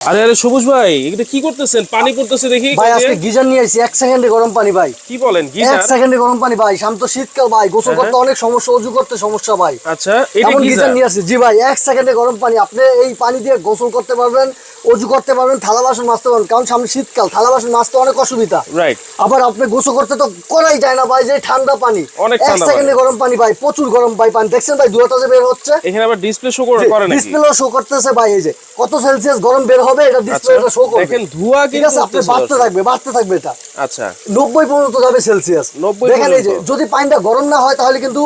আরে আরে সবুজ ভাই এটা কি করতেছেন? পানি পড়তেছে দেখি ভাই আজকে গিজার নিয়ে আসি এক সেকেন্ডে গরম পানি ভাই। কি বলেন এক গিজার? সেকেন্ডে গরম পানি ভাই শান্ত শীতকাল ভাই গোসল করতে অনেক সমস্যা অজু করতে সমস্যা ভাই। আচ্ছা এটা গিজার নিয়ে আসি জি ভাই এক সেকেন্ডে গরম পানি আপনি এই পানি দিয়ে গোসল করতে পারবেন। অজু করতে পারবেন থালা বাসন মাজতে পারবেন কারণ সামনে শীতকাল থালা বাসন মাজতে অনেক অসুবিধা। রাইট আবার আপনি গোসল করতে তো করাই যায় না ভাই যে ঠান্ডা পানি। অনেক এক সেকেন্ডে গরম পানি ভাই প্রচুর গরম ভাই পানি। দেখছেন ভাই দুয়াটা যে বের হচ্ছে? এখানে আবার ডিসপ্লে শো করে করে নাকি? ডিসপ্লে শো করতেছে ভাই এই যে। কত সেলসিয়াস গরম বের হবে এটা ডিসপ্লে আচ্ছা শো করবে। দেখেন ধোঁয়া কিন্তু আছে আপনি বাড়তে থাকবে বাড়তে থাকবে এটা। আচ্ছা। নব্বই পর্যন্ত যাবে সেলসিয়াস 90 দেখেন এই যে যদি পানিটা গরম না হয় তাহলে কিন্তু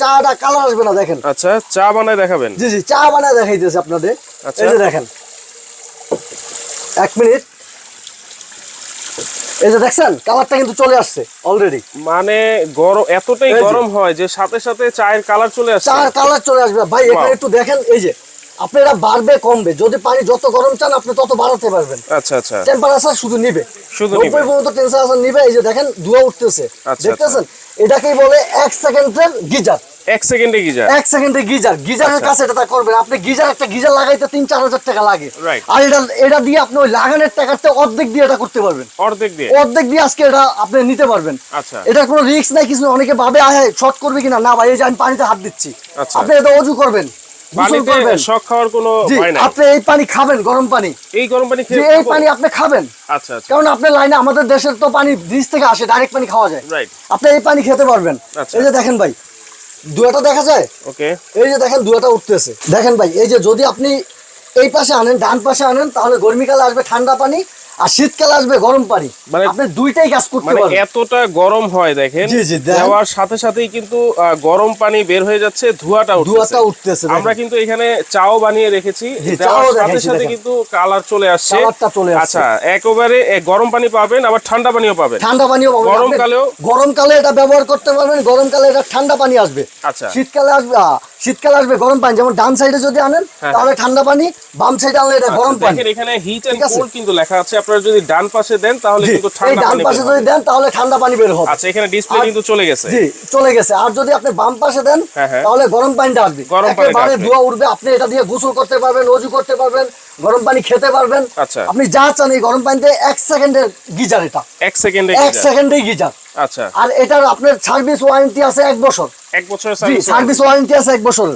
চাটা কালার আসবে না দেখেন। আচ্ছা চা বানায় দেখাবেন। জি জি চা বানায় দেখাইতেছে আপনাদের। আচ্ছা। এই যে দেখেন এক মিনিট। এই যে দেখছেন কালারটা কিন্তু চলে আসছে অলরেডি মানে গরম এতটাই গরম হয় যে সাথে সাথে চায়ের কালার চলে আসছে। চা কালার চলে আসবে। ভাই এখানে একটু দেখেন এই যে আপনারা বাড়বে কমবে। যদি পানি যত গরম চান আপনি তত বাড়াতে পারবেন। আচ্ছা আচ্ছা। টেম্পারেচার শুধু নিবে। শুধু নিবে। নব্বই পর্যন্ত টেম্পারেচার নিবে এই যে দেখেন ধোঁয়া উঠতেছে। আচ্ছা, দেখতেছেন? এটাকেই বলে এক সেকেন্ডের গিজার। এক সেকেন্ডে গিজার। এক সেকেন্ডে গিজার। গিজারের আচ্ছা। কাছে এটা করবেন। আপনি গিজার একটা গিজার লাগাইতে তিন চার হাজার টাকা লাগে। আর এটা এটা দিয়ে আপনি ওই লাগানোর টাকাতে অর্ধেক দিয়ে এটা করতে পারবেন। অর্ধেক দিয়ে? অর্ধেক দিয়ে আজকে এটা আপনি নিতে পারবেন। আচ্ছা। এটার কোনো রিস্ক নাই কিছু অনেকে ভাবে আয় শর্ট করবে কিনা? না ভাই এই যে আমি পানিতে হাত দিচ্ছি। আচ্ছা। আপনি এটা অজু করবেন। আপনি এই পানি খাবেন গরম পানি। এই গরম পানি এই পানি আপনি খাবেন। আচ্ছা কারণ আপনার লাইনে আমাদের দেশের তো পানি ব্রিজ থেকে আসে ডাইরেক্ট পানি খাওয়া যায়। আপনি এই পানি খেতে পারবেন। এই যে দেখেন ভাই দুয়াটা দেখা যায়? ওকে এই যে দেখেন দুয়াটা উঠতেছে। দেখেন ভাই এই যে যদি আপনি এই পাশে আনেন ডান পাশে আনেন তাহলে গরমিকালে আসবে ঠান্ডা পানি আর শীতকালে আসবে গরম পানি মানে- আপনি দুইটাই কাজ করতে মানে পারবেন এতটা গরম হয় দেখেন। দেওয়ার সাথে সাথেই কিন্তু গরম পানি বের হয়ে যাচ্ছে ধোঁয়াটা ধোঁয়াটা উঠতেছে, আমরা কিন্তু এখানে চাও বানিয়ে রেখেছি দেওয়ার সাথে সাথে কিন্তু কালার চলে আসছে কালারটা চলে আসছে। আচ্ছা একেবারে গরম পানি পাবেন আবার ঠান্ডা পানিও পাবেন ঠান্ডা পানিও পাবেন। গরমকালেও- গরমকালে এটা ব্যবহার করতে পারবেন গরমকালে এটা ঠান্ডা পানি আসবে আচ্ছা। শীতকালে আসবে শীতকালে আসবে গরম পানি। যেমন ডান সাইডে যদি আনেন হ্যাঁ। তাহলে ঠান্ডা পানি বাম সাইডে আনলে এটা গরম পানি। দেখেন এখানে হিট এন্ড কোল্ড কিন্তু লেখা আছে। আপনারা যদি ডান পাশে দেন তাহলে কিন্তু ঠান্ডা ডান পাশে যদি দেন তাহলে ঠান্ডা পানি বের হবে। আচ্ছা এখানে ডিসপ্লে কিন্তু চলে গেছে। জি চলে গেছে। আর যদি আপনি বাম পাশে দেন হ্যাঁ, হ্যাঁ। তাহলে গরম পানিটা আসবে। গরম পানিটা একেবারে ধোয়া উঠবে আপনি এটা দিয়ে গোসল করতে পারবেন অজু করতে পারবেন গরম পানি খেতে পারবেন। আচ্ছা। আপনি যা চান এই গরম পানিতে এক সেকেন্ডের গিজার এটা। এক সেকেন্ডে এক সেকেন্ডেই গিজার। আচ্ছা। আর এটার আপনার সার্ভিস ওয়ারেন্টি আছে এক বছর। এক বছরের সার্ভিস সার্ভিস ওয়ারেন্টি আছে এক বছর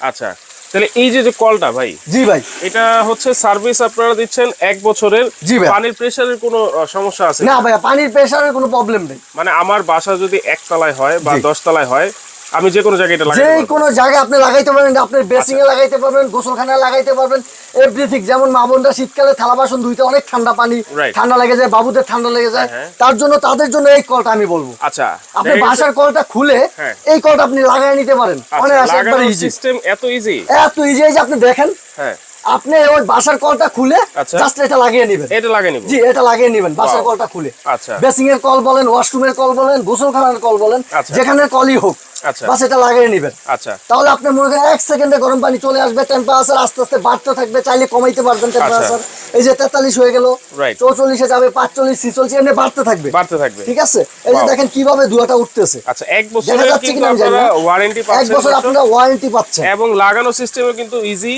আচ্ছা। তাহলে এই যে যে কলটা ভাই জি ভাই। এটা হচ্ছে সার্ভিস আপনারা দিচ্ছেন এক বছরের। জি ভাই। পানির প্রেসারের কোনো সমস্যা আছে? না ভাই পানির প্রেসারের কোনো প্রবলেম নেই। মানে আমার বাসা যদি এক তলায় হয় বা। দশ তলায় হয় আমি যে কোনো জায়গায় এটা লাগাই যে কোনো জায়গায় আপনি লাগাইতে পারবেন আপনি বেসিং আচ্ছা। এ লাগাইতে পারবেন গোসলখানায় লাগাইতে পারবেন এভরিথিং যেমন মা বোনরা শীতকালে থালা বাসন ধুইতে অনেক ঠান্ডা পানি ঠান্ডা লেগে যায় বাবুদের ঠান্ডা লেগে যায় হ্যাঁ, হ্যাঁ। তার জন্য তাদের জন্য এই কলটা আমি বলব। আচ্ছা আপনি বাসার কলটা খুলে হ্যাঁ। এই কলটা আপনি লাগাই নিতে পারেন। আচ্ছা, অনেক একবার ইজি সিস্টেম এত ইজি এত ইজি যে আপনি দেখেন হ্যাঁ। আপনি ওই বাসার কলটা খুলে আচ্ছা। জাস্ট এটা লাগিয়ে নেবেন। এটা লাগিয়ে নিব। জি এটা লাগিয়ে নেবেন বাসার কলটা খুলে। আচ্ছা। বেসিং এর কল বলেন ওয়াশরুমের কল বলেন গোসলখানার কল বলেন আচ্ছা। যেখানে কলই হোক। আচ্ছা বাস এটা লাগিয়ে নেবেন। আচ্ছা। তাহলে আপনি মনে করেন এক সেকেন্ডে গরম পানি চলে আসবে টেম্পারেচার আস্তে আস্তে বাড়তে থাকবে চাইলে কমাইতে পারবেন টেম্পারেচার এই যে তেতাল্লিশ হয়ে গেল আচ্ছা। চৌচল্লিশে যাবে পাঁচচল্লিশ ছিচল্লিশ এমনি বাড়তে থাকবে। বাড়তে থাকবে। ঠিক আছে? এই যে দেখেন কীভাবে দুয়াটা উঠতেছে। আচ্ছা এক দেখা বছরের যাচ্ছে কিন্তু কিনা আমি জানি আপনারা না। ওয়ারেন্টি এক বছর আপনারা ওয়ারেন্টি পাচ্ছেন। এবং লাগানো সিস্টেমে কিন্তু ইজি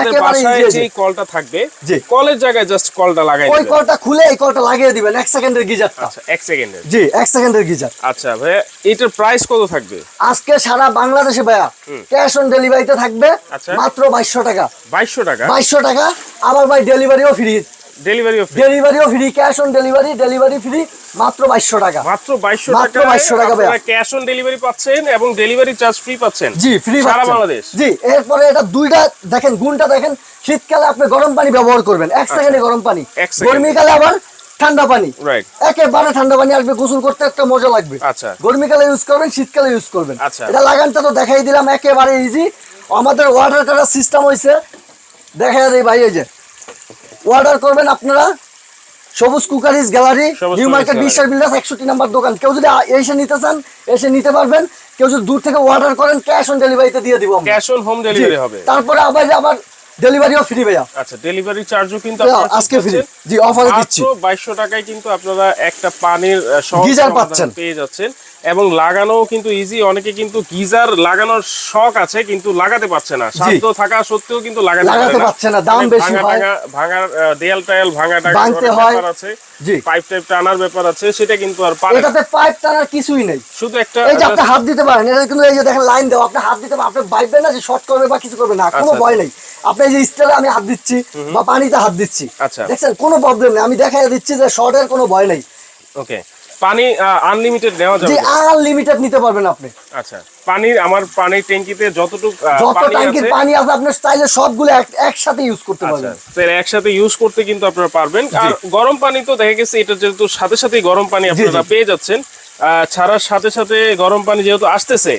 একেবারে easy কলটা থাকবে জি। কলের জায়গায় জাস্ট কলটা লাগাই ওই কলটা খুলে এই কলটা লাগিয়ে দিবেন এক সেকেন্ডের গিজারটা। আচ্ছা এক সেকেন্ডের। জি এক সেকেন্ডের গিজার। আচ্ছা এটার প্রাইস কত থাকবে? আজকে সারা বাংলাদেশে ভাইয়া ক্যাশ অন ডেলিভারিতে থাকবে আচ্ছা। মাত্র বাইশশো টাকা। বাইশশো টাকা? বাইশশো টাকা। আবার ভাই ডেলিভারিও ফ্রি। ডেলিভারিও free. ডেলিভারিও free cash on delivery delivery free মাত্র টাকা। মাত্র টাকা 2200 টাকা ভাইয়া। ক্যাশ অন ডেলিভারি পাচ্ছেন এবং ডেলিভারি চার্জ ফ্রি পাচ্ছেন। জি ফ্রি সারা বাংলাদেশ? জি এরপরে এটা দুইটা দেখেন গুণটা দেখেন। শীতকালে আপনি গরম পানি ব্যবহার করবেন। এক সেকেন্ডে গরম পানি। গরমিকালে আবার ঠান্ডা পানি। একেবারে ঠান্ডা পানি আসবে গোসল করতে একটা মজা লাগবে। আচ্ছা। গরমিকালে ইউজ করবেন শীতকালে ইউজ করবেন। আচ্ছা। এটা লাগানটা তো দেখাই দিলাম একেবারে ইজি আমাদের ওয়াটার কাটার সিস্টেম হয়েছে দেখা দেয় ভাই এই যে। অর্ডার করবেন আপনারা Sabuj cookeries gallery new market. Biswas builders একষট্টি নাম্বার দোকান। কেউ যদি এসে নিতে চান এসে নিতে পারবেন। কেউ যদি দূর থেকে অর্ডার করেন ক্যাশ অন ডেলিভারিতে দিয়ে দিব ক্যাশ অন হোম ডেলিভারি হবে। তারপরে আবার আবার ডেলিভারিও ফ্রি ভাইয়া আচ্ছা ডেলিভারি চার্জও কিন্তু আপনারা আজকে ফ্রি। জি অফারে দিচ্ছি মাত্র বাইশশো টাকায় কিন্তু আপনারা একটা পানির গিজার পাচ্ছেন। পেয়ে যাচ্ছেন এবং লাগানো কিন্তু ইজি অনেকে কিন্তু গিজার লাগানোর শখ আছে কিন্তু লাগাতে পারছে না। সাধ্য থাকা সত্ত্বেও কিন্তু লাগাতে পারছে না, দাম বেশি হয়। দেয়াল টায়াল ভাঙা ভাঙতে হয়। আছে। জি। পাইপ টাইপ টানার ব্যাপার আছে সেটা কিন্তু আর পারে এটাতে পাইপ টানার কিছুই নেই। শুধু একটা এই যে আপনি হাত দিতে পারেন এটা কিন্তু এই যে দেখেন লাইন দেওয়া আপনি হাত দিতে পারেন আপনি বাইবেন না যে শর্ট করবে বা কিছু করবে না কোনো আচ্ছা, ভয় নেই। আপনি এই যে স্টেলে আমি হাত দিচ্ছি বা পানিতে হাত দিচ্ছি। আচ্ছা। দেখছেন কোনো প্রবলেম নেই। আমি দেখাই দিচ্ছি যে শর্টের কোনো ভয় নেই। ওকে পানি আনলিমিটেড নেওয়া যাবে। আনলিমিটেড নিতে পারবেন আপনি। আচ্ছা পানির আমার পানির ট্যাঙ্কিতে যতটুকু যত পানি ট্যাঙ্কির পানি আছে আপনার স্টাইলে সবগুলো একসাথে ইউজ করতে আচ্ছা পারবেন। তাহলে একসাথে ইউজ করতে কিন্তু আপনারা পারবেন। আর গরম পানি তো দেখা গেছে এটা যেহেতু সাথে সাথে গরম পানি আপনারা পেয়ে যাচ্ছেন। ছাড়ার সাথে সাথে গরম পানি যেহেতু আসতেছে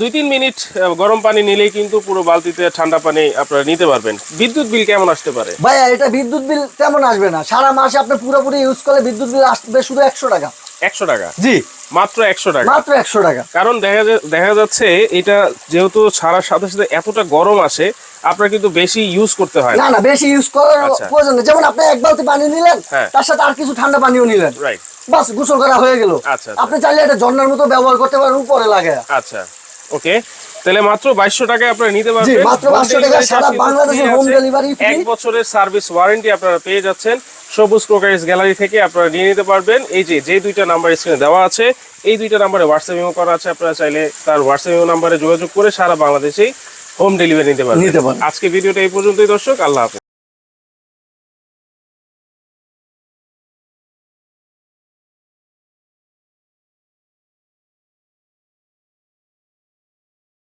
দুই তিন মিনিট গরম পানি নিলেই কিন্তু পুরো বালতিতে ঠান্ডা পানি আপনারা নিতে পারবেন। বিদ্যুৎ বিল কেমন আসতে পারে? ভাইয়া এটা বিদ্যুৎ বিল তেমন আসবে না। সারা মাসে আপনি পুরোপুরি ইউজ করলে বিদ্যুৎ বিল আসবে শুধু একশো টাকা। একশো টাকা। জি। মাত্র একশো টাকা। মাত্র একশো টাকা। কারণ দেখা দেখা যাচ্ছে এটা যেহেতু ছাড়ার সাথে সাথে এতটা গরম আসে আপনার কিন্তু বেশি ইউজ করতে হয় না। না বেশি ইউজ করার আচ্ছা। প্রয়োজন নেই। যেমন আপনি এক বালতি পানি নিলেন হ্যাঁ। তার সাথে আর কিছু ঠান্ডা পানিও নিলেন। রাইট বাস গোসল করা হয়ে গেল। আচ্ছা, আচ্ছা। আপনি চাইলে এটা ঝর্ণার মতো ব্যবহার করতে পারেন উপরে লাগে। আচ্ছা। ওকে তাহলে মাত্র 2200 টাকায় আপনারা নিতে পারবেন। মাত্র 2200 টাকা সারা বাংলাদেশে হোম ডেলিভারি ফ্রি। এক বছরের সার্ভিস ওয়ারেন্টি আপনারা পেয়ে যাচ্ছেন। সবুজ ক্রোকারিজ গ্যালারি থেকে আপনারা নিয়ে নিতে পারবেন। এই যে যে দুইটা নাম্বার স্ক্রিনে দেওয়া আছে এই দুইটা নাম্বারে হোয়াটসঅ্যাপ ইমো করা আছে। আপনারা চাইলে তার হোয়াটসঅ্যাপ ইমো নাম্বারে যোগাযোগ করে সারা বাংলাদেশেই হোম ডেলিভারি নিতে পারবেন। নিতে পারবেন। আজকে ভিডিওটা এই পর্যন্তই দর্শক। আল্লাহ হাফেজ।